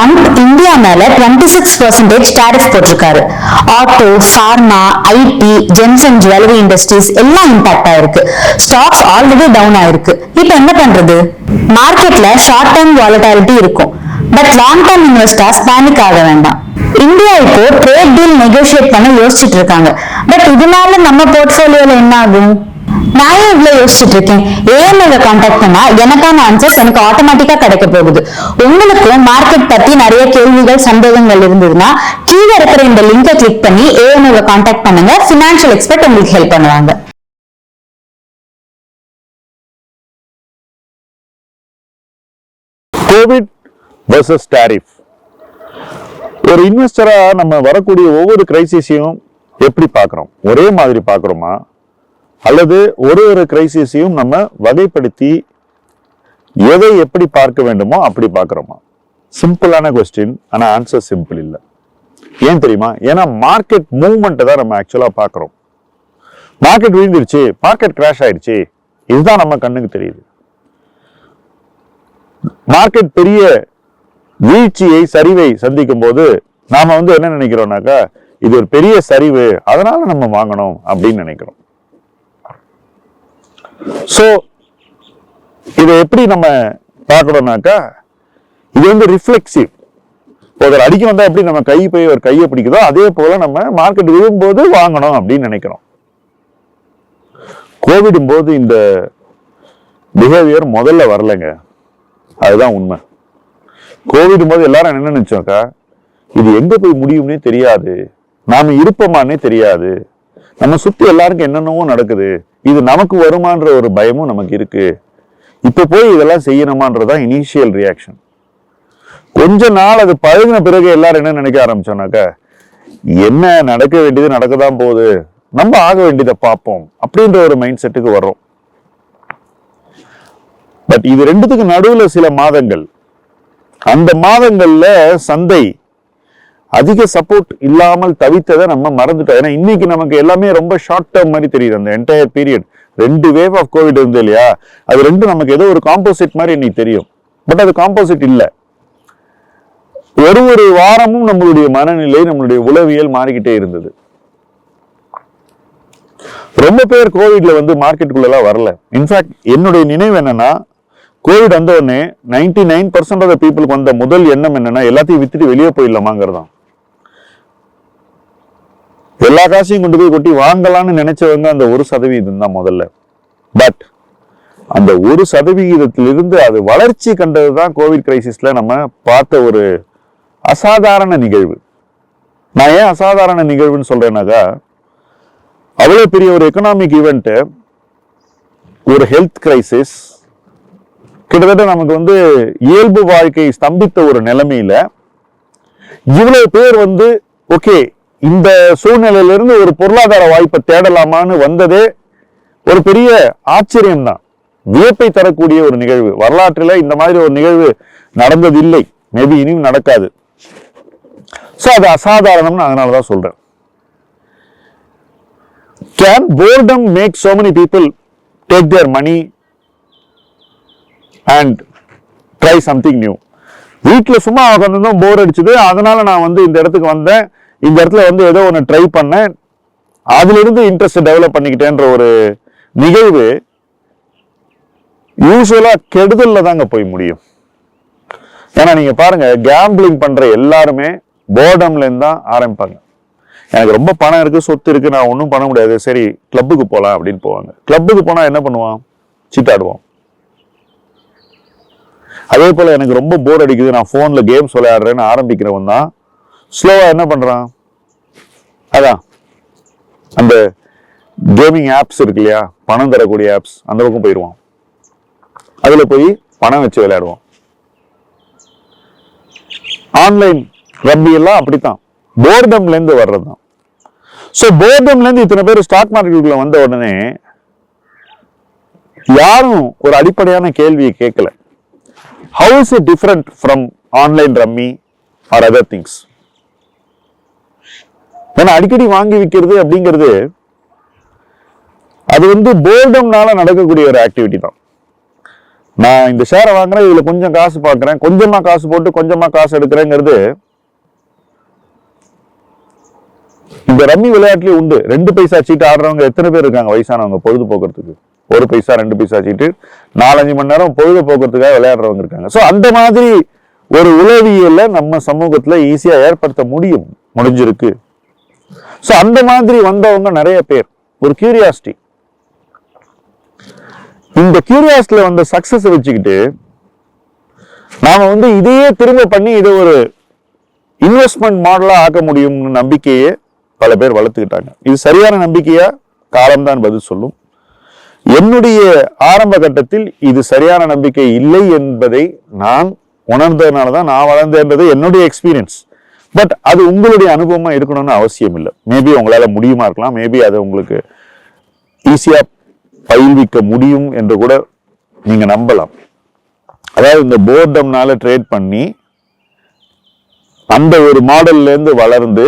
Trump India மேல twenty six percentage tariff போட்டிருக்காரு auto pharma IT gems and jewellery industries எல்லாம் impact ஆயிருக்கு. Stocks already down ஆயிருக்கு. இப்போ என்ன பண்றது? மார்க்கெட்ல ஷார்ட் டேர்ம் வாலட்டாலிட்டி இருக்கும். But long term investors panic ஆக வேண்டாம். இந்தியா இப்போ ட்ரேட் டீல் நெகோஷியேட் பண்ண யோசிச்சுட்டு இருக்காங்க. பட் இதனால நம்ம போர்ட்ஃபோலியோல என்ன ஆகும்? நான் ஏன் இவ்வளவு யோசிச்சுட்டு இருக்கேன்? ஏஎம்ஐல கான்டாக்ட் பண்ணா? எனக்கான ஆன்சர்ஸ் எனக்கு ஆட்டோமேட்டிக்கா கிடைக்க போகுது. உங்களுக்கும் மார்க்கெட் பத்தி நிறைய கேள்விகள் சந்தேகங்கள் இருந்ததுன்னா கீழே இருக்கிற இந்த லிங்கை கிளிக் பண்ணி ஏஎம்ஐல கான்டாக்ட் பண்ணுங்க. ஃபினான்ஷியல் எக்ஸ்பர்ட் உங்களுக்கு ஹெல்ப் பண்ணுவாங்க. கோவிட் versus டேரிஃப் ஒரு இன்வெஸ்டரா நம்ம வரக்கூடிய ஒவ்வொரு கிரைசிஸையும் எப்படி பார்க்குறோம்? ஒரே மாதிரி பார்க்குறோமா? அல்லது ஒரு ஒரு கிரைசிஸையும் நம்ம வகைப்படுத்தி எதை எப்படி பார்க்க வேண்டுமோ அப்படி பார்க்குறோமா? சிம்பிளான கொஸ்டின் ஆனால் ஆன்சர் சிம்பிள் இல்லை. ஏன் தெரியுமா? ஏன்னா மார்க்கெட் மூவ்மெண்ட்டை தான் நம்ம ஆக்சுவலாக பார்க்குறோம். மார்க்கெட் விழுந்துருச்சு மார்க்கெட் கிராஷ் ஆயிடுச்சு. இதுதான் நம்ம கண்ணுக்கு தெரியுது. மார்க்கெட் பெரிய வீழ்ச்சியை சரிவை சந்திக்கும் போது நாம வந்து என்ன நினைக்கிறோம்னாக்கா இது ஒரு பெரிய சரிவு அதனால நம்ம வாங்கணும் அப்படின்னு நினைக்கிறோம். ஸோ இதை எப்படி நம்ம பார்க்கணும்னாக்கா இது வந்து ரிஃப்ளெக்சிவ் ஒருத்தர் அடிக்க வந்தால் எப்படி நம்ம கை போய் ஒரு கையை பிடிக்குதோ அதே போல நம்ம மார்க்கெட் விழும்போது வாங்கணும் அப்படின்னு நினைக்கிறோம். கோவிடும் போது இந்த பிஹேவியர் முதல்ல வரலைங்க. அதுதான் உண்மை. கோவிட் போது எல்லாரும் என்ன நினைச்சோக்கா இது எங்க போய் முடியும்னே தெரியாது. நாம இருப்போமானே தெரியாது. நம்ம சுத்தி எல்லாருக்கும் என்னென்னவோ நடக்குது. இது நமக்கு வருமான்ற ஒரு பயமும் நமக்கு இருக்கு. இப்போ போய் இதெல்லாம் செய்யணுமான்றதான் இனிஷியல் ரியாக்ஷன் கொஞ்ச நாள் அது பழகின பிறகு எல்லாரும் என்ன நினைக்க ஆரம்பிச்சோம்னாக்கா என்ன நடக்க வேண்டியது நடக்கதான் போகுது நம்ம ஆக வேண்டியதை பார்ப்போம் அப்படின்ற ஒரு மைண்ட் செட்டுக்கு வர்றோம். பட் இது ரெண்டுத்துக்கு நடுவில் சில மாதங்கள். அந்த மாதங்கள்ல சந்தை அதிக சப்போர்ட் இல்லாமல் தவித்ததை நம்ம மறந்துட்டோம். ஏன்னா இன்னைக்கு நமக்கு எல்லாமே ரொம்ப ஷார்ட் டேர்ம் மாதிரி தெரியுது. அந்த என்டையர் பீரியட் ரெண்டு வேவ் ஆஃப் கோவிட் இருந்து இல்லையா? அது ரெண்டும் நமக்கு ஏதோ ஒரு காம்போசிட் மாதிரி இன்னைக்கு தெரியும். பட் அது காம்போசிட் இல்லை. ஒரு ஒரு வாரமும் நம்மளுடைய மனநிலை நம்மளுடைய உளவியல் மாறிக்கிட்டே இருந்தது. ரொம்ப பேர் கோவிட்ல வந்து மார்க்கெட்டுக்குள்ளெல்லாம் வரல. இன்ஃபேக்ட் என்னுடைய நினைவு என்னன்னா கோவிட் வந்த உடனே நைன்டி நைன் பர்சன்ட் ஆஃப் பீப்புளுக்கு வந்த முதல் எண்ணம் என்னன்னா எல்லாத்தையும் வித்துட்டு வெளியே போயிடலாமாங்கிறதான். எல்லா காசையும் கொண்டு போய் கொட்டி வாங்கலாம்னு நினைச்சவங்க அந்த ஒரு சதவீதம் தான் முதல்ல. பட் அந்த ஒரு சதவிகிதத்திலிருந்து அது வளர்ச்சி கண்டது தான் கோவிட் கிரைசிஸ்ல நம்ம பார்த்த ஒரு அசாதாரண நிகழ்வு. நான் ஏன் அசாதாரண நிகழ்வுன்னு சொல்றேன்னாக்கா அவ்வளோ பெரிய ஒரு எக்கனாமிக் ஈவெண்ட்டு ஒரு ஹெல்த் கிரைசிஸ் கிட்டத்தட்ட நமக்கு வந்து இயல்பு வாழ்க்கை ஸ்தம்பித்த ஒரு நிலைமையில இவ்வளவு பேர் வந்து ஓகே இந்த சூழ்நிலையிலிருந்து ஒரு பொருளாதார வாய்ப்பை தேடலாமான்னு வந்ததே ஒரு பெரிய ஆச்சரியம் தான் வியப்பை தரக்கூடிய ஒரு நிகழ்வு. வரலாற்றில் இந்த மாதிரி ஒரு நிகழ்வு நடந்ததில்லை. மேபி இனியும் நடக்காது. ஸோ அது அசாதாரணம்னு அதனால தான் சொல்கிறேன் can boredom make so many people take their money and try something new வீட்டில் சும்மா உட்காந்துருந்தோம் போர் அடிச்சுது. அதனால நான் வந்து இந்த இடத்துக்கு வந்தேன். இந்த இடத்துல வந்து ஏதோ ஒன்று ட்ரை பண்ணேன். அதிலிருந்து இன்ட்ரெஸ்ட் டெவலப் பண்ணிக்கிட்டேன்ற ஒரு நிகழ்வு யூஸ்வலாக கெடுதலில் தாங்க போய் முடியும். ஏன்னா நீங்கள் பாருங்கள் கேம்பிளிங் பண்ணுற எல்லாருமே போர்டம்லேருந்து தான் ஆரம்பிப்பாங்க. எனக்கு ரொம்ப பணம் இருக்குது சொத்து இருக்குது நான் ஒன்றும் பண்ண முடியாது. சரி கிளப்புக்கு போகலாம் அப்படின்னு போவாங்க. கிளப்புக்கு போனால் என்ன பண்ணுவான்? சீட்டாடுவான் அதே போல் எனக்கு ரொம்ப போர் அடிக்குது. நான் ஃபோனில் கேம்ஸ் விளையாடுறேன்னு ஆரம்பிக்கிறவன் தான் ஸ்லோவாக என்ன பண்ணுறான் அதான். அந்த கேமிங் ஆப்ஸ் இருக்கு இல்லையா? பணம் தரக்கூடிய ஆப்ஸ் அந்த பக்கம் போயிடுவான் அதில் போய் பணம் வச்சு விளையாடுவான். ஆன்லைன் ரப்பி எல்லாம் அப்படித்தான். போர்டம்லேருந்து வர்றது தான் ஸோ போர்டம்லேருந்து இத்தனை பேர் ஸ்டாக் மார்க்கெட்டுக்குள்ள வந்த உடனே யாரும் ஒரு அடிப்படையான கேள்வியை கேட்கல. How is it different from online rummy or other things ஏன்னா அடிக்கடி வாங்கி விற்கிறது அப்படிங்கிறது அது வந்து போர்டம்னால நடக்கக்கூடிய ஒரு ஆக்டிவிட்டி தான். நான் இந்த ஷேரை வாங்குறேன் இதுல கொஞ்சம் காசு பார்க்கறேன் கொஞ்சமா காசு போட்டு கொஞ்சமா காசு எடுக்கிறேங்கிறது இந்த ரம்மி விளையாட்டுலயே உண்டு. ரெண்டு பைசா சீட்டு ஆடுறவங்க எத்தனை பேர் இருக்காங்க வயசானவங்க பொழுதுபோக்குறதுக்கு? ஒரு பைசா ரெண்டு பைசா சீட்டு நாலஞ்சு மணி நேரம் பொழுது போக்குறதுக்காக விளையாடுறவங்க இருக்காங்க. ஸோ அந்த மாதிரி ஒரு உளவியலை நம்ம சமூகத்தில் ஈஸியாக ஏற்படுத்த முடியும். முடிஞ்சிருக்கு. ஸோ அந்த மாதிரி வந்தவங்க நிறைய பேர். ஒரு கியூரியாசிட்டி இந்த கியூரியாசிட்டியில் வந்த சக்சஸ் வச்சுக்கிட்டு நாம வந்து இதையே திரும்ப பண்ணி இதை ஒரு இன்வெஸ்ட்மெண்ட் மாடலாக ஆக்க முடியும்னு நம்பிக்கையே பல பேர் வளர்த்துக்கிட்டாங்க. இது சரியான நம்பிக்கையா? காலம்தான் பதில் சொல்லும். என்னுடைய ஆரம்ப கட்டத்தில் இது சரியான நம்பிக்கை இல்லை என்பதை நான் உணர்ந்ததுனால தான் நான் வளர்ந்தேன்றது என்னுடைய எக்ஸ்பீரியன்ஸ் பட் அது உங்களுடைய அனுபவமாக இருக்கணும்னு அவசியம் இல்லை. மேபி உங்களால் முடியுமா இருக்கலாம். மேபி அது உங்களுக்கு ஈஸியாக பயில்விக்க முடியும் என்று கூட நீங்கள் நம்பலாம். அதாவது இந்த போர்டம்னால ட்ரேட் பண்ணி அந்த ஒரு மாடல்லேருந்து வளர்ந்து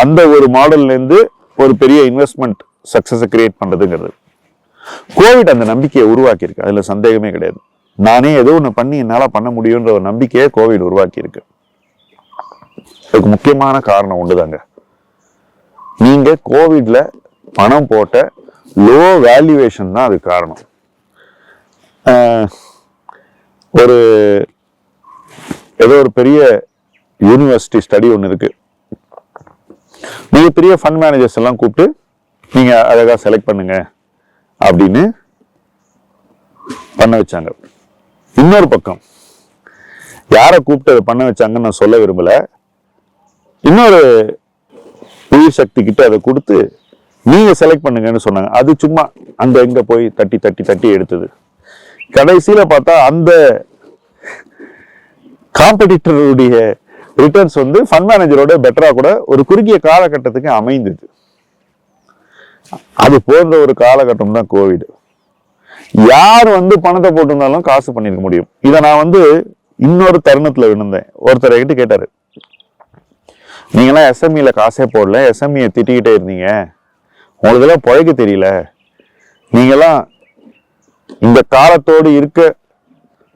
அந்த ஒரு மாடல்லேருந்து ஒரு பெரிய இன்வெஸ்ட்மெண்ட் சக்ஸஸை கிரியேட் பண்ணுறதுங்கிறது கோவிட் அந்த நம்பிக்கையை உருவாக்கியிருக்கு. அதில் சந்தேகமே கிடையாது. நானே ஏதோ ஒன்று பண்ணி என்னால் பண்ண முடியுன்ற ஒரு நம்பிக்கையை கோவிட் உருவாக்கியிருக்கு. அதுக்கு முக்கியமான காரணம் உண்டுதாங்க நீங்க கோவிட்ல பணம் போட்ட லோ வேல்யூவேஷன் தான் அதுக்கு காரணம். ஒரு ஏதோ ஒரு பெரிய யூனிவர்சிட்டி ஸ்டடி ஒன்று இருக்கு. மிகப்பெரிய ஃபண்ட் மேனேஜர்ஸ் எல்லாம் கூப்பிட்டு நீங்க அழகா செலக்ட் பண்ணுங்க அப்படின்னு பண்ண வச்சாங்க. இன்னொரு பக்கம் யாரை கூப்பிட்டு அதை பண்ண வச்சாங்கன்னு நான் சொல்ல விரும்பல இன்னொரு உயிர் சக்தி கிட்ட அதை கொடுத்து நீங்க செலக்ட் பண்ணுங்கன்னு சொன்னாங்க. அது சும்மா அந்த எங்க போய் தட்டி தட்டி தட்டி எடுத்தது. கடைசியில பார்த்தா அந்த காம்படிட்டருடைய ரிட்டர்ன்ஸ் வந்து ஃபண்ட் மேனேஜரோட பெட்டரா கூட ஒரு குறுகிய காலகட்டத்துக்கு அமைந்தது. அது போன்ற ஒரு காலகட்டம் தான் கோவிட் யார் வந்து பணத்தை போட்டிருந்தாலும் காசு பண்ணிருக்க முடியும். இதை நான் வந்து இன்னொரு தருணத்துல விழுந்தேன். ஒருத்தர் கிட்ட கேட்டாரு நீங்களாம் எஸ்எம்இயில் காசே போடல. எஸ்எம்இயை திட்டிக்கிட்டே இருந்தீங்க. உங்களுக்கெல்லாம் பிழைக்க தெரியல. நீங்களாம் இந்த காலத்தோடு இருக்க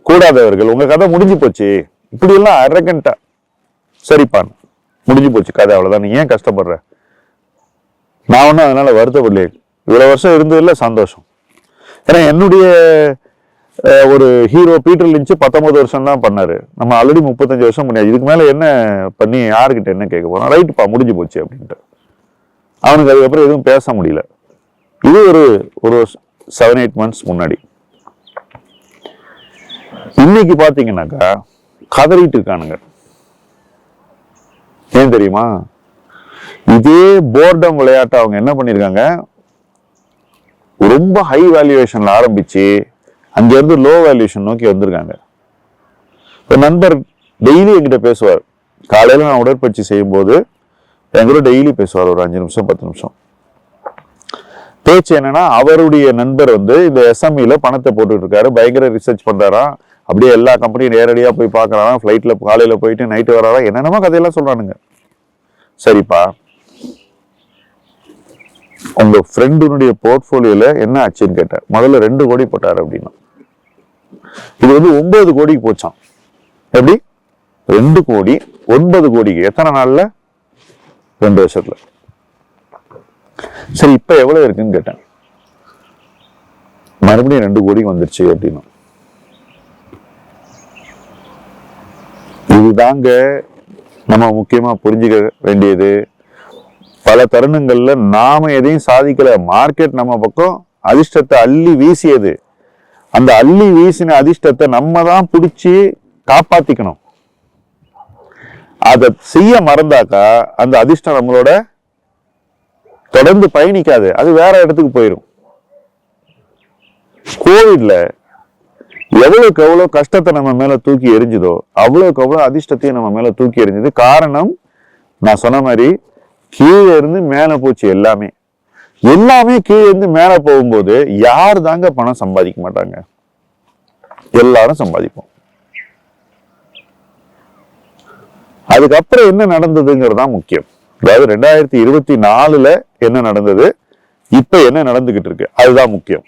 கூடாதவர்கள். உங்கள் கதை முடிஞ்சு போச்சு. இப்படியெல்லாம் அரகண்டா சரிப்பான் முடிஞ்சு போச்சு கதை அவ்வளோதான் நீ ஏன் கஷ்டப்படுற? நான் ஒன்றும் அதனால் வருத்தப்படலையே. இவ்வளோ வருஷம் இருந்ததில்ல சந்தோஷம். ஏன்னா என்னுடைய ஒரு ஹீரோ பீட்டர் லிஞ்சு பத்தொன்பது வருஷம் தான் பண்ணாரு. நம்ம ஆல்ரெடி முப்பத்தஞ்சு வருஷம் பண்ணியாது இதுக்கு மேலே என்ன பண்ணி யாருக்கிட்ட என்ன கேட்க போறோம்? ரைட்டுப்பா முடிஞ்சு போச்சு அப்படின்ட்டு. அவனுக்கு அதுக்கப்புறம் எதுவும் பேச முடியல. இது ஒரு ஒரு செவன் எயிட் மந்த்ஸ் முன்னாடி. இன்னைக்கு பார்த்தீங்கன்னாக்கா கதறிட்டு இருக்கானுங்க. ஏன் தெரியுமா? இதே போர்டம் விளையாட்டை அவங்க என்ன பண்ணியிருக்காங்க ரொம்ப ஹை வேல்யூவேஷன்ல ஆரம்பிச்சு அங்கேருந்து லோ வேல்யூஷன் நோக்கி வந்திருக்காங்க. இப்போ நண்பர் டெய்லி என்கிட்ட பேசுவார். காலையில் நான் உடற்பயிற்சி செய்யும்போது எங்களோட டெய்லி பேசுவார் ஒரு அஞ்சு நிமிஷம் பத்து நிமிஷம். பேச்சு என்னன்னா அவருடைய நண்பர் வந்து இந்த எஸ்எம்இல பணத்தை போட்டுட்டு இருக்காரு. பயங்கர ரிசர்ச் பண்றாராம் அப்படியே எல்லா கம்பெனியும் நேரடியாக போய் பார்க்கறாராம் ஃப்ளைட்டில் காலையில் போயிட்டு நைட்டு வராராம் என்னென்னமோ கதையெல்லாம் சொல்கிறானுங்க சரிப்பா. உங்கள் ஃப்ரெண்டுனுடைய போர்ட்ஃபோலியோல என்ன ஆச்சுன்னு கேட்டேன் முதல்ல ரெண்டு கோடி போட்டார் அப்படின்னா. இது வந்து ஒன்பது கோடிக்கு போச்சான் எப்படி? ரெண்டு கோடி ஒன்பது கோடிக்கு. எத்தனை நாள்ல? ரெண்டு வருஷத்துல. சரி இப்ப எவ்வளவு இருக்குன்னு கேட்டேன். மறுபடியும் ரெண்டு கோடிக்கு வந்துருச்சு அப்படின்னு. இதுதாங்க நம்ம முக்கியமா புரிஞ்சுக்க வேண்டியது. பல தருணங்கள்ல நாம எதையும் சாதிக்கல. மார்க்கெட் நம்ம பக்கம் அதிர்ஷ்டத்தை அள்ளி வீசியது. அந்த அள்ளி வீசின அதிர்ஷ்டத்தை நம்ம தான் பிடிச்சி காப்பாத்திக்கணும். அதை செய்ய மறந்தாக்கா அந்த அதிர்ஷ்டம் நம்மளோட தொடர்ந்து பயணிக்காது. அது வேற இடத்துக்கு போயிடும் கோவிட்ல எவ்வளவுக்கு எவ்வளவு கஷ்டத்தை நம்ம மேல தூக்கி எரிஞ்சுதோ அவ்வளவுக்கு அவ்வளவு அதிர்ஷ்டத்தையும் நம்ம மேல தூக்கி எரிஞ்சது. காரணம் நான் சொன்ன மாதிரி கீழே இருந்து மேல போச்சு எல்லாமே. எல்லாமே கீழே இருந்து போகும்போது யார் தாங்க பணம் சம்பாதிக்க மாட்டாங்க? எல்லாரும் சம்பாதிப்போம். அதுக்கப்புறம் என்ன நடந்ததுங்கிறது தான் முக்கியம். அதாவது ரெண்டாயிரத்தி இருபத்தி நாலுல என்ன நடந்தது? இப்ப என்ன நடந்துகிட்டு இருக்கு? அதுதான் முக்கியம்.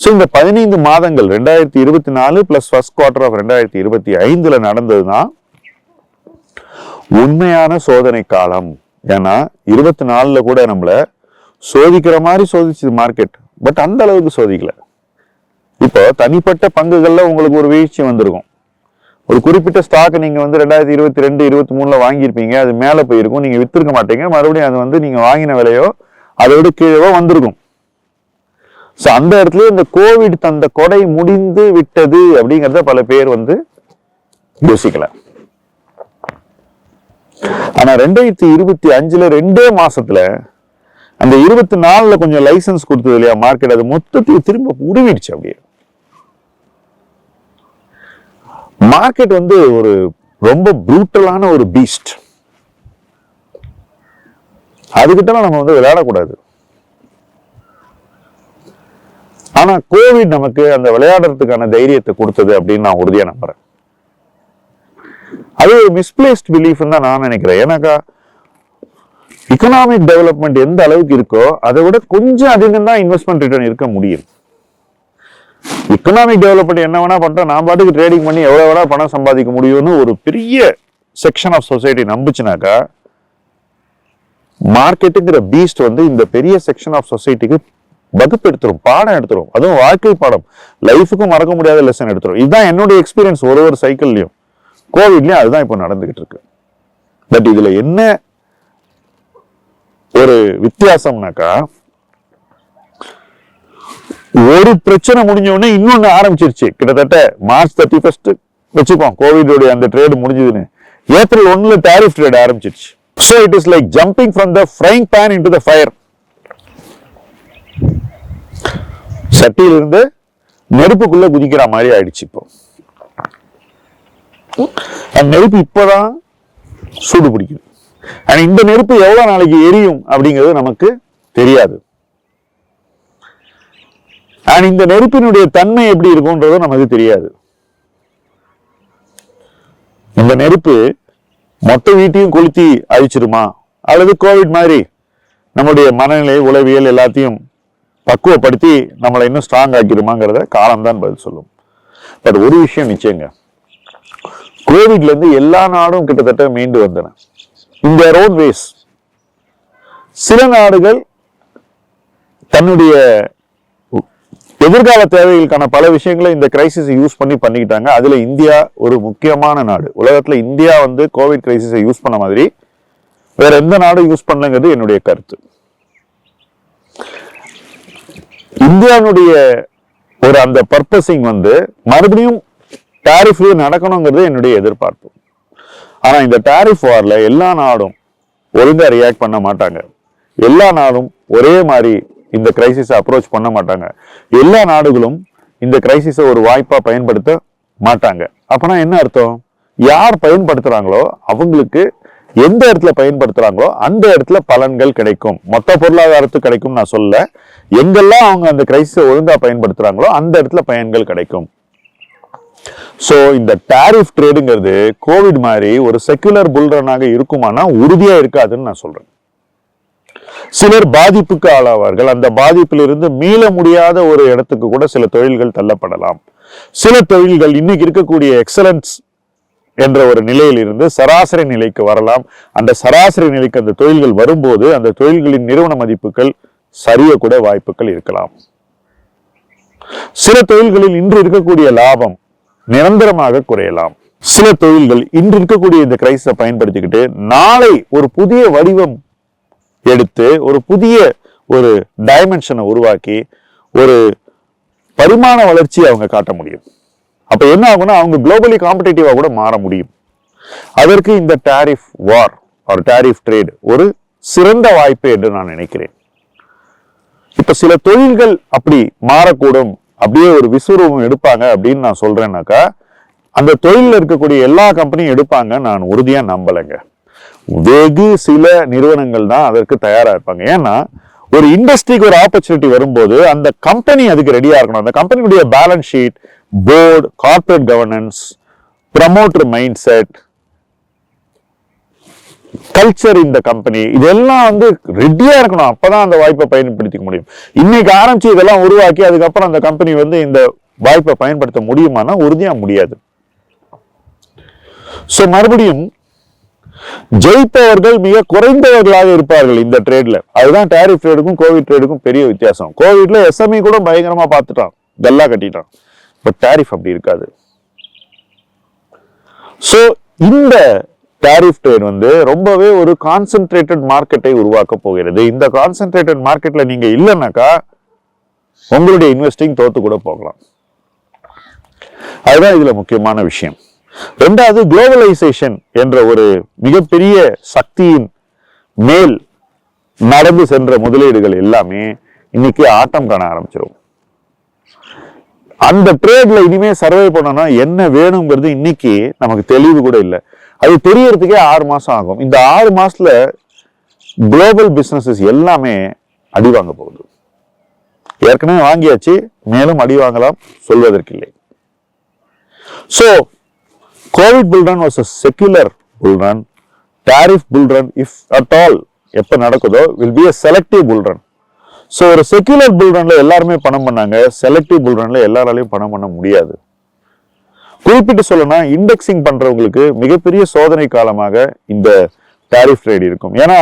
ஸோ இந்த பதினைந்து மாதங்கள் ரெண்டாயிரத்தி இருபத்தி நாலு பிளஸ் ஃபர்ஸ்ட் குவார்டர் ஆஃப் ரெண்டாயிரத்தி இருபத்தி ஐந்துல நடந்ததுதான் உண்மையான சோதனை காலம். ஏன்னா இருபத்தி நாலில் கூட நம்மள சோதிக்கிற மாதிரி சோதிச்சது மார்க்கெட் பட் அந்த அளவுக்கு சோதிக்கல. இப்போ தனிப்பட்ட பங்குகளில் உங்களுக்கு ஒரு வீழ்ச்சி வந்திருக்கும். ஒரு குறிப்பிட்ட ஸ்டாக் நீங்கள் வந்து ரெண்டாயிரத்தி இருபத்தி ரெண்டு இருபத்தி மூணில் வாங்கியிருப்பீங்க. அது மேலே போயிருக்கும். நீங்கள் விற்றுருக்க மாட்டீங்க. மறுபடியும் அது வந்து நீங்கள் வாங்கின விலையோ அதை விட கீழவோ வந்திருக்கும். ஸோ அந்த இடத்துல இந்த கோவிட் தந்த கொடை முடிந்து விட்டது அப்படிங்கிறத பல பேர் வந்து யோசிக்கலை. ஆனா ரெண்டாயிரத்தி இருபத்தி அஞ்சுல ரெண்டே மாசத்துல அந்த இருபத்தி நாலுல கொஞ்சம் லைசன்ஸ் கொடுத்தது இல்லையா மார்க்கெட் அது மொத்தத்தையும் திரும்ப உருவிடுச்சு அப்படியே. மார்க்கெட் வந்து ஒரு ரொம்ப ப்ரூட்டலான ஒரு பீஸ்ட் அதுக்கிட்டலாம் நம்ம வந்து விளையாடக்கூடாது. ஆனா கோவிட் நமக்கு அந்த விளையாடுறதுக்கான தைரியத்தை கொடுத்தது அப்படின்னு நான் உறுதியா நம்புறேன். அது ஒரு மிஸ்பிளேஸ்ட் பிலீஃப் தான் நான் நினைக்கிறேன். ஏன்னாக்கா எக்கனாமிக் டெவலப்மெண்ட் எந்த அளவுக்கு இருக்கோ அதை விட கொஞ்சம் அதிகம் தான் இன்வெஸ்ட்மெண்ட் ரிட்டர்ன் இருக்க முடியும். எக்கனாமிக் டெவலப்மெண்ட் என்ன வேணா பண்றேன் நான் பாட்டுக்கு ட்ரேடிங் பண்ணி எவ்வளவு வேணா பணம் சம்பாதிக்க முடியும்னு ஒரு பெரிய செக்ஷன் ஆஃப் சொசைட்டி நம்புச்சுனாக்கா மார்க்கெட்டுங்கிற பீஸ்ட் வந்து இந்த பெரிய செக்ஷன் ஆஃப் சொசைட்டிக்கு வகுப்பு எடுத்துரும் பாடம் எடுத்துரும். அதுவும் வாழ்க்கை பாடம். லைஃபுக்கும் மறக்க முடியாத லெசன் எடுத்துரும். இதுதான் என்னுடைய எக்ஸ்பீரியன்ஸ் ஒரு ஒரு சைக்கிள்லையும் கோவிட்லேயும் அதுதான் இப்போ நடந்துகிட்டு இருக்கு பட் இதுல என்ன ஒரு வித்தியாசம்னாக்கா ஒரு பிரச்சனை முடிஞ்ச உடனே இன்னொன்னு ஆரம்பிச்சிருச்சு. கிட்டத்தட்ட மார்ச் தேர்ட்டி ஃபர்ஸ்ட் வச்சுப்போம் கோவிடோட அந்த ட்ரேடு முடிஞ்சதுன்னு. ஏப்ரல் ஒன்னுல டாரிஃப் ட்ரேட் ஆரம்பிச்சிருச்சு. So it is like jumping from the frying pan into the fire சட்டியிலிருந்து நெருப்புக்குள்ள குதிக்கிற மாதிரி ஆயிடுச்சு இப்போ. அந்த நெருப்பு இப்போதான் சூடு பிடிக்குது. ஆனா இந்த நெருப்பு எவ்வளவு நாளைக்கு எரியும் அப்படிங்கிறது நமக்கு தெரியாது. அண்ட் இந்த நெருப்பினுடைய தன்மை எப்படி இருக்கும்ன்றது நமக்கு தெரியாது. இந்த நெருப்பு மொத்த வீட்டையும் கொளுத்தி அழிச்சிருமா? அல்லது கோவிட் மாதிரி நம்முடைய மனநிலை உளவியல் எல்லாத்தையும் பக்குவப்படுத்தி நம்மளை இன்னும் ஸ்ட்ராங் ஆக்கிடுமாங்கிறத காலம்தான் பதில் சொல்லும். பட் ஒரு விஷயம் நிச்சயங்க. கோவிட்ல இருந்து எல்லா நாடும் கிட்டத்தட்ட மீண்டு வந்தன. இந்த ரோட் வேஸ் சில நாடுகள் தன்னுடைய எதிர்கால தேவைகளுக்கான பல விஷயங்களை இந்த கிரைசிஸை யூஸ் பண்ணி பண்ணிக்கிட்டாங்க. அதுல இந்தியா ஒரு முக்கியமான நாடு. உலகத்துல இந்தியா வந்து கோவிட் கிரைசிஸை யூஸ் பண்ண மாதிரி வேற எந்த நாடும் யூஸ் பண்ணலங்கிறது என்னுடைய கருத்து. இந்தியாவுடைய ஒரு அந்த பர்பஸிங் வந்து மறுபடியும் டேரிஃப் நடக்கணுங்கிறது என்னுடைய எதிர்பார்ப்பு. ஆனால் இந்த டேரிஃப் வாரில் எல்லா நாடும் ஒழுங்காக ரியாக்ட் பண்ண மாட்டாங்க. எல்லா நாடும் ஒரே மாதிரி இந்த கிரைசிஸை அப்ரோச் பண்ண மாட்டாங்க. எல்லா நாடுகளும் இந்த கிரைசிஸை ஒரு வாய்ப்பாக பயன்படுத்த மாட்டாங்க. அப்போனா என்ன அர்த்தம்? யார் பயன்படுத்துகிறாங்களோ அவங்களுக்கு எந்த இடத்துல பயன்படுத்துகிறாங்களோ அந்த இடத்துல பலன்கள் கிடைக்கும். மொத்த பொருளாதாரத்துக்கு கிடைக்கும் நான் சொல்ல எங்கெல்லாம் அவங்க அந்த கிரைசிஸை ஒழுங்காக பயன்படுத்துகிறாங்களோ அந்த இடத்துல பயன்கள் கிடைக்கும். சோ இந்த டேரிஃப் ட்ரேடுங்கிறது கோவிட் மாதிரி ஒரு செக்குலர் புல்ரனாக இருக்குமானா உறுதியா இருக்காதுன்னு நான் சொல்றேன். சிலர் பாதிப்புக்கு ஆளாவார்கள். அந்த பாதிப்பிலிருந்து மீள முடியாத ஒரு இடத்துக்கு கூட சில தொழில்கள் தள்ளப்படலாம். சில தொழில்கள் இன்னைக்கு இருக்கக்கூடிய எக்ஸலன்ஸ் என்ற ஒரு நிலையிலிருந்து சராசரி நிலைக்கு வரலாம். அந்த சராசரி நிலைக்கு அந்த தொழில்கள் வரும்போது அந்த தொழில்களின் நிறுவன மதிப்புகள் சரியக்கூட வாய்ப்புகள் இருக்கலாம். சில தொழில்களில் இன்று இருக்கக்கூடிய லாபம் நிரந்தரமாக குறையலாம். சில தொழில்கள் இன்று இருக்கக்கூடிய இந்த கிரைஸை பயன்படுத்திக்கிட்டு நாளை ஒரு புதிய வடிவம் எடுத்து ஒரு புதிய ஒரு டைமென்ஷனை உருவாக்கி ஒரு பரிமாண வளர்ச்சியை அவங்க காட்ட முடியும். அப்ப என்ன ஆகும்னா அவங்க குளோபலி காம்படிட்டிவா கூட மாற முடியும். அதற்கு இந்த டாரிஃப் வார் ஒரு டாரிஃப் ட்ரேட் ஒரு சிறந்த வாய்ப்பு என்று நான் நினைக்கிறேன். இப்ப சில தொழில்கள் அப்படி மாறக்கூடும். அப்படியே ஒரு விஸ்வரூபம் எடுப்பாங்க அப்படின்னு நான் சொல்றேன்னாக்கா அந்த தொழிலில் இருக்கக்கூடிய எல்லா கம்பெனியும் எடுப்பாங்க நான் உறுதியா நம்பலைங்க. வெகு சில நிறுவனங்கள் தான் அதற்கு தயாரா இருப்பாங்க. ஏன்னா ஒரு இண்டஸ்ட்ரிக்கு ஒரு ஆப்பர்ச்சுனிட்டி வரும்போது அந்த கம்பெனி அதுக்கு ரெடியா இருக்கணும். அந்த கம்பெனியுடைய balance sheet board corporate governance promoter mind set culture இந்த கம்பெனி இதெல்லாம் வந்து ரெடியாக இருக்கணும். அப்பதான் அந்த வாய்ப்பை பயன்படுத்திக்க முடியும். இன்னைக்கு ஆரம்பிச்சு இதெல்லாம் உருவாக்கி அதுக்கப்புறம் அந்த கம்பெனி வந்து இந்த வாய்ப்பை பயன்படுத்த முடியுமானா உறுதியாக முடியாது. ஸோ மறுபடியும் ஜெயிப்பவர்கள் மிக குறைந்தவர்களாக இருப்பார்கள் இந்த ட்ரேட்ல அதுதான் டேரிஃப் ட்ரேடுக்கும் கோவிட் ட்ரேடுக்கும் பெரிய வித்தியாசம். கோவிட்ல எஸ்எம்இ கூட பயங்கரமா பார்த்துட்டான். கல்லா கட்டிட்டான். பட் டேரிஃப் அப்படி இருக்காது. ஸோ இந்த டேரிஃப் ட்ரேட் வந்து ரொம்பவே ஒரு கான்சென்ட்ரேட்டட் மார்க்கெட்டை உருவாக்க போகிறது. இந்த கான்சென்ட்ரேட்டட் மார்க்கெட்ல நீங்க இல்லைன்னாக்கா உங்களுடைய இன்வெஸ்டிங் தோத்து கூட போகலாம். அதுதான் இதுல முக்கியமான விஷயம். ரெண்டாவது குளோபலைசேஷன் என்ற ஒரு மிகப்பெரிய சக்தியின் மேல் நடந்து சென்ற முதலீடுகள் எல்லாமே இன்னைக்கு ஆட்டம் காண ஆரம்பிச்சிடும் அந்த ட்ரேட்ல இனிமே சர்வே பண்ணணும்னா என்ன வேணுங்கிறது இன்னைக்கு நமக்கு தெளிவு கூட இல்லை. அது தெரியறதுக்கே ஆறு மாதம் ஆகும். இந்த ஆறு மாதத்தில் குளோபல் பிஸ்னஸஸ் எல்லாமே அடி வாங்க போகுது. ஏற்கனவே வாங்கியாச்சு மேலும் அடி வாங்கலாம் சொல்வதற்கில்லை. So Covid bull run was a secular bull run tariff bull run if at all எப்போ நடக்குதோ will be a selective bull run so ஒரு செக்யுலர் புல்ரனில் எல்லாருமே பணம் பண்ணாங்க. செலக்டிவ் புல்ரனில் எல்லாராலையும் பணம் பண்ண முடியாது. குறிப்பிட்டு சொல்லணும்னா இண்டெக்ஸிங் பண்றவங்களுக்கு மிகப்பெரிய சோதனை காலமாக இந்த டாரிஃப் ரேட் இருக்கும். ஏன்னா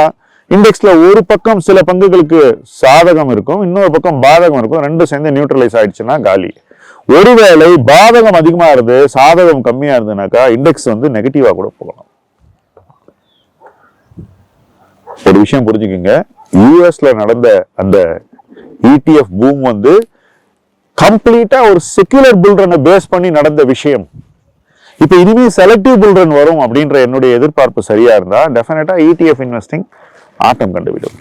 இண்டெக்ஸ்ல ஒரு பக்கம் சில பங்குகளுக்கு சாதகம் இருக்கும் இன்னொரு பக்கம் பாதகம் இருக்கும். ரெண்டும் சேர்ந்து நியூட்ரலைஸ் ஆயிடுச்சுன்னா காலி. ஒருவேளை பாதகம் அதிகமா இருந்து சாதகம் கம்மியா இருந்ததுனாக்கா இண்டெக்ஸ் வந்து நெகட்டிவா கூட போகலாம். ஒரு விஷயம் புரிஞ்சுக்கோங்க. யூஎஸ்ல நடந்த அந்த இடிஎஃப் பூம் வந்து கம்ப்ளீட்டாக ஒரு செக்யுலர் புல்ரனை பேஸ் பண்ணி நடந்த விஷயம். இப்போ இனிமேல் செலக்டிவ் புல்ரன் வரும் அப்படின்ற என்னுடைய எதிர்பார்ப்பு சரியாக இருந்தால் டெஃபினட்டாக இடிஎஃப் இன்வெஸ்டிங் ஆட்டம் கண்டுவிடும்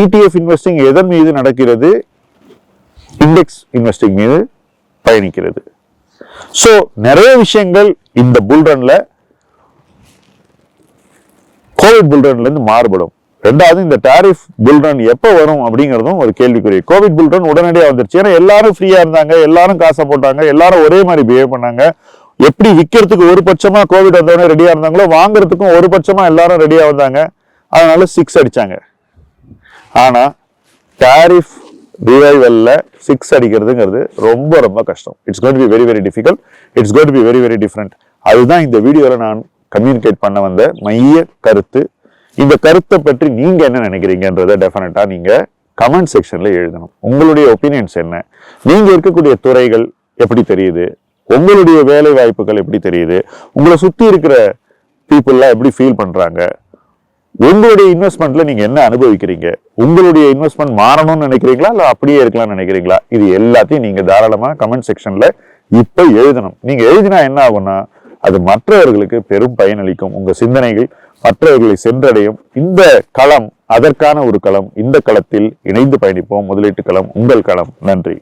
இடிஎஃப் இன்வெஸ்டிங் எதன் மீது நடக்கிறது? இண்டெக்ஸ் இன்வெஸ்டிங் மீது பயணிக்கிறது. ஸோ நிறைய விஷயங்கள் இந்த புல்ரனில் கோவிட் புல்ரன்லேருந்து மாறுபடும். ரெண்டாவது இந்த டாரிஃப் புல்ரன் எப்போ வரும் அப்படிங்கிறதும் ஒரு கேள்விக்குறி. கோவிட் புல்ரன் உடனடியாக வந்துருச்சு. ஏன்னா எல்லாரும் ஃப்ரீயாக இருந்தாங்க எல்லாரும் காசை போட்டாங்க எல்லாரும் ஒரே மாதிரி பிஹேவ் பண்ணாங்க. எப்படி விற்கிறதுக்கு ஒரு பட்சமாக கோவிட் வந்தவொடனே ரெடியாக இருந்தாங்களோ வாங்குறதுக்கும் ஒரு பட்சமாக எல்லாரும் ரெடியாக வந்தாங்க. அதனால சிக்ஸ் அடித்தாங்க ஆனால் டாரிஃப் ரிவைவலில் சிக்ஸ் அடிக்கிறதுங்கிறது ரொம்ப ரொம்ப கஷ்டம். It's got be very very difficult it's got be very very different அதுதான் இந்த வீடியோவில் நான் கம்யூனிகேட் பண்ண வந்த மைய கருத்து இந்த கருத்தை பற்றி நீங்க என்ன நினைக்கிறீங்கன்றத டெஃபினட்டா நீங்க கமெண்ட் செக்ஷன்ல எழுதணும். உங்களுடைய ஒப்பீனியன்ஸ் என்ன? நீங்க இருக்கக்கூடிய துறைகள் எப்படி தெரியுது? உங்களுடைய வேலை வாய்ப்புகள் எப்படி தெரியுது? உங்களை சுத்தி இருக்கிற பீப்புள்லாம் எப்படி ஃபீல் பண்றாங்க? உங்களுடைய இன்வெஸ்ட்மெண்ட்ல நீங்க என்ன அனுபவிக்கிறீங்க? உங்களுடைய இன்வெஸ்ட்மெண்ட் மாறணும்னு நினைக்கிறீங்களா? இல்ல அப்படியே இருக்கலாம்னு நினைக்கிறீங்களா? இது எல்லாத்தையும் நீங்க தாராளமா கமெண்ட் செக்ஷன்ல இப்ப எழுதணும். நீங்க எழுதினா என்ன ஆகும்னா அது மற்றவர்களுக்கு பெரும் பயனளிக்கும். உங்க சிந்தனைகள் மற்றவர்களை சென்றடையும். இந்த களம் அதற்கான ஒரு களம். இந்த களத்தில் இணைந்து பயணிப்போம். முதலீட்டு களம் உங்கள் களம். நன்றி.